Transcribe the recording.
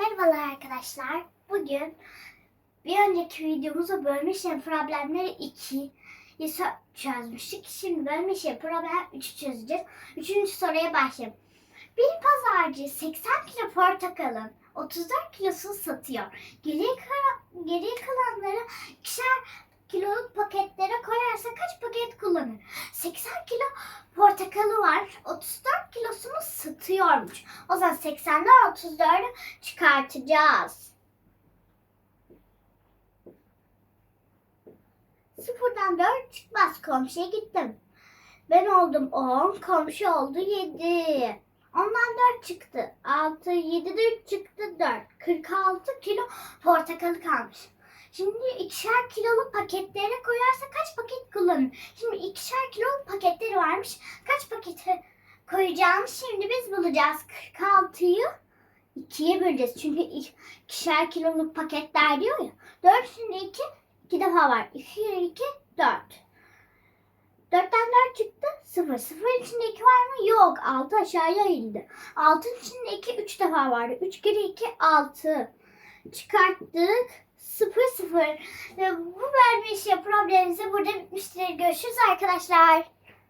Merhabalar arkadaşlar. Bugün bir önceki videomuzda bölme işlem problemleri 2'yi çözmüştük. Şimdi bölme işlem problem 3'ü çözeceğiz. Üçüncü soruya başlayalım. Bir pazarcı 80 kilo portakalın 34 kilosunu satıyor. Geriye, kala- geriye kalanları ikişer kiloluk paketlere koyarsa kaç paket kullanır? 80 kilo portakalı var. 34 kilosunu satıyormuş. O zaman 80'den 34'ü çıkartacağız. Sıfırdan 4 çıkmaz. Komşuya gittim. Ben oldum 10, komşu oldu 7. Ondan 4 çıktı. 6, 7'de 3 çıktı 4. 46 kilo portakalı kalmış. Şimdi ikişer kiloluk paketlere koyarsa kaç paket kullanır? Şimdi ikişer kiloluk paketleri varmış. Kaç paketi koyacağını şimdi biz bulacağız. 46'yı 2'ye böleceğiz. Çünkü ik- ikişer kiloluk paketler diyor ya. 4 şimdi 2, 2 defa var. 2 2, 4. 4'ten 4 çıktı. 0. 0 içinde 2 var mı? Yok. 6 aşağıya indi. 6 içinde 2 3 defa vardı. 3 kere 2 6. Çıkarttık. 0 0. Ve bu verme işi problemimizi burada bitmiştir. Görüşürüz arkadaşlar.